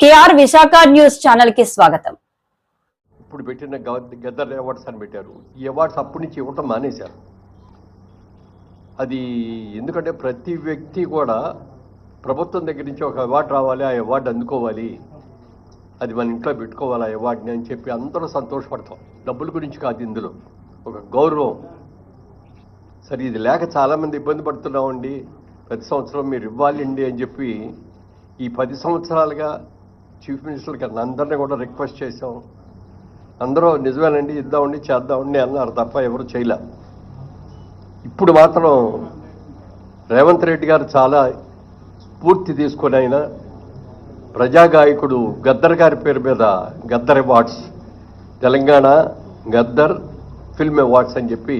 KR Visakha news ఛానల్కి స్వాగతం. ఇప్పుడు పెట్టిన గవ- గద్దర్ అవార్డ్స్ అని పెట్టారు. ఈ అవార్డ్స్ అప్పటి నుంచి ఇవ్వటం మానేశారు. అది ఎందుకంటే ప్రతి వ్యక్తి కూడా ప్రభుత్వం దగ్గర నుంచి ఒక అవార్డు రావాలి ఆ అవార్డు అందుకోవాలి. అది మన ఇంట్లో పెట్టుకోవాలి ఆ అవార్డుని అని చెప్పి అందరూ సంతోషపడతాం. డబ్బుల గురించి కాదు ఇందులో. ఒక గౌరవం. సరే ఇది లేక చాలామంది ఇబ్బంది పడుతున్నామండి. ప్రతి సంవత్సరం మీరు ఇవ్వాలండి అని చెప్పి ఈ పది సంవత్సరాలుగా చీఫ్ మినిస్టర్ గారిని అందరినీ కూడా రిక్వెస్ట్ చేశాం. అందరూ నిజమేనండి ఇద్దామండి చేద్దామండి అన్నారు తప్ప ఎవరు చేయలే. ఇప్పుడు మాత్రం రేవంత్ రెడ్డి గారు చాలా స్ఫూర్తి తీసుకొని ఆయన ప్రజాగాయకుడు గద్దర్ గారి పేరు మీద Gaddar awards Telangana Gaddar film awards అని చెప్పి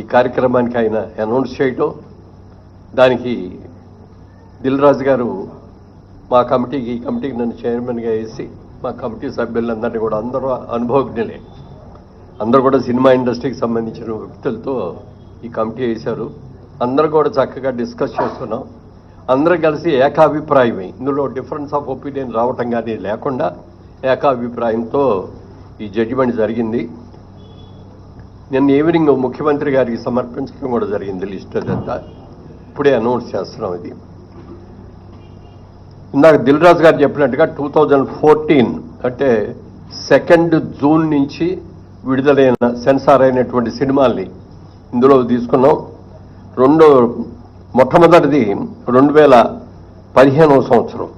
ఈ కార్యక్రమానికి ఆయన అనౌన్స్ చేయటం. దానికి దిల్ రాజు గారు మా కమిటీకి ఈ కమిటీకి నన్ను చైర్మన్గా వేసి మా కమిటీ సభ్యులందరినీ కూడా అందరూ అనుభవజ్ఞులే. అందరూ కూడా సినిమా ఇండస్ట్రీకి సంబంధించిన వ్యక్తులతో ఈ కమిటీ వేశారు. అందరూ కూడా చక్కగా డిస్కస్ చేస్తున్నాం. అందరూ కలిసి ఏకాభిప్రాయమే. ఇందులో డిఫరెన్స్ ఆఫ్ ఒపీనియన్ రావటం కానీ లేకుండా ఏకాభిప్రాయంతో ఈ జడ్జిమెంట్ జరిగింది. నిన్న ఈవినింగ్ ముఖ్యమంత్రి గారికి సమర్పించడం కూడా జరిగింది లిస్ట్ అదంతా. ఇప్పుడే అనౌన్స్ చేస్తున్నాం ఇది. ఇందాక దిల్ రాజు గారు చెప్పినట్టుగా టూ థౌజండ్ ఫోర్టీన్ అంటే సెకండ్ జూన్ నుంచి విడుదలైన సెన్సార్ అయినటువంటి సినిమాల్ని ఇందులో తీసుకున్నాం. రెండో మొట్టమొదటిది రెండు వేల పదిహేనవ సంవత్సరం.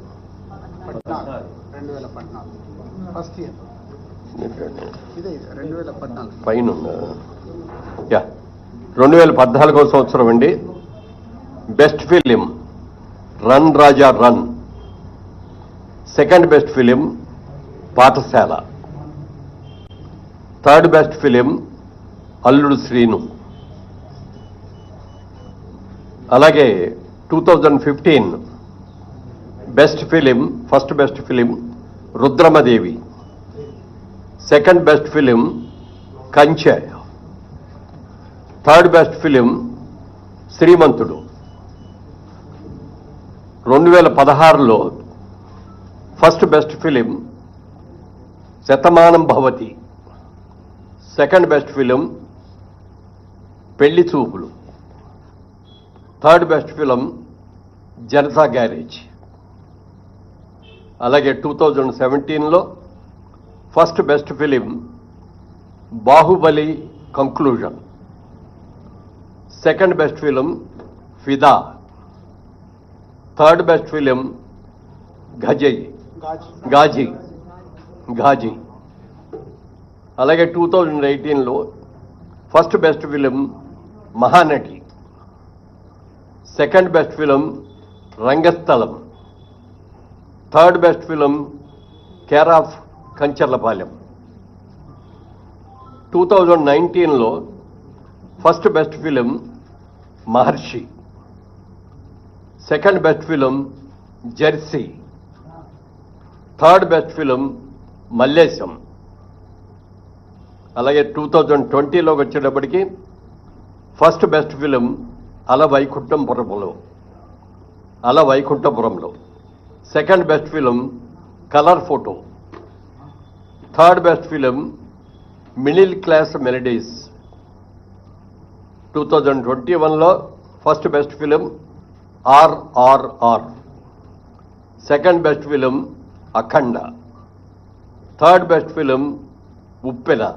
పైన యా. రెండు వేల పద్నాలుగో సంవత్సరం అండి. Best film. Run Raja Run. Second best film Paathshaala. Third best film Alludu Seenu. అలాగే two thousand fifteen best film first best film Rudhramadevi. Second best film Kanche third best film Srimanthudu. రెండు వేల పదహారులో first best film Shatamanam Bhavati. Second best film Pelli Choopulu. Third best film Janatha Garage. అలాగే two thousand సెవెంటీన్లో first best film Baahubali Conclusion. Second best film Fidaa. Third best film గజయ్ Ghazi. Ghazi. అలాగే two thousand ఎయిటీన్లో first best film Mahanati. Second best film Rangasthalam. Third best film care of Kancharapalem. Two thousand నైన్టీన్లో first best film Maharshi. Second best film Jersey. Third best film Mallesham. అలాగే two thousand ట్వంటీలోకి వచ్చేటప్పటికి first best film Ala Vaikunthapurramuloo Ala Vaikunthapurramuloo second best film Colour Photo. Third best film Middle Class Melodies. Two thousand twenty వన్లో first best film RRR second best film Akhanda. Third best film Uppena.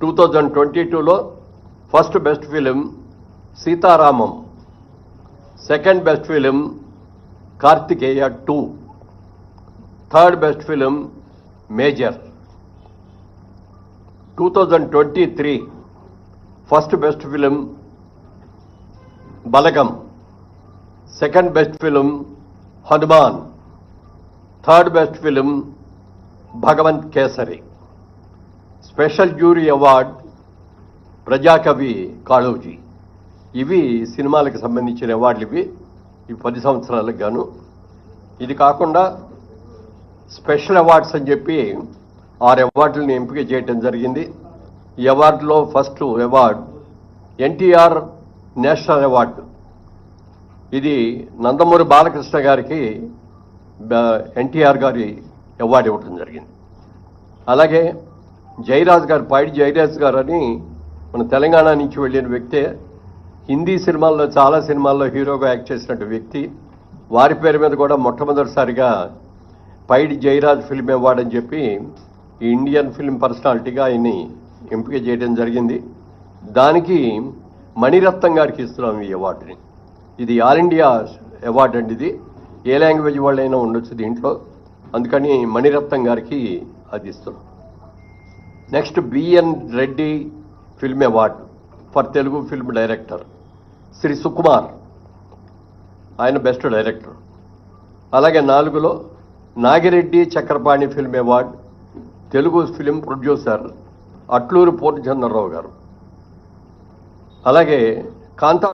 Two thousand twenty టూలో first best film Sitaramam. Second best film Karthikeya two. Third best film Major. Two thousand twenty three first best film Balagam. Second best film Hanuman. Third best film Bhagavanth Kesari special jury award ప్రజాకవి Kaloji ఇవి సినిమాలకు సంబంధించిన అవార్డులు ఇవి. ఈ పది సంవత్సరాలకు గాను. ఇది కాకుండా స్పెషల్ అవార్డ్స్ అని చెప్పి ఆరు అవార్డులను ఎంపిక చేయటం జరిగింది. ఈ అవార్డులో first award NTR national award. ఇది నందమూరి బాలకృష్ణ గారికి ఎన్టీఆర్ గారి అవార్డు ఇవ్వడం జరిగింది. అలాగే జయరాజ్ గారు పైడి జయరాజ్ గారు అని మన తెలంగాణ నుంచి వెళ్ళిన వ్యక్తే హిందీ సినిమాల్లో చాలా సినిమాల్లో హీరోగా యాక్ట్ చేసినట్టు వ్యక్తి వారి పేరు మీద కూడా మొట్టమొదటిసారిగా పైడి జయరాజ్ ఫిల్మ్ అవార్డు అని చెప్పి ఈ ఇండియన్ ఫిల్మ్ పర్సనాలిటీగా ఆయన్ని ఎంపిక చేయడం జరిగింది. దానికి మణిరత్నం గారికి ఇస్తున్నాం ఈ అవార్డుని. ఇది ఆల్ ఇండియా అవార్డు అండి ఇది. ఏ లాంగ్వేజ్ వాళ్ళైనా ఉండొచ్చు దీంట్లో. అందుకని మణిరత్నం గారికి అది ఇస్తున్నాం. Next BN Reddy film award for Telugu film director Shri Sukumar. ఆయన బెస్ట్ డైరెక్టర్. అలాగే నాలుగులో Nagireddy Chakrapani film award Telugu film producer Atluri Purnachandrarao గారు. అలాగే కాంతా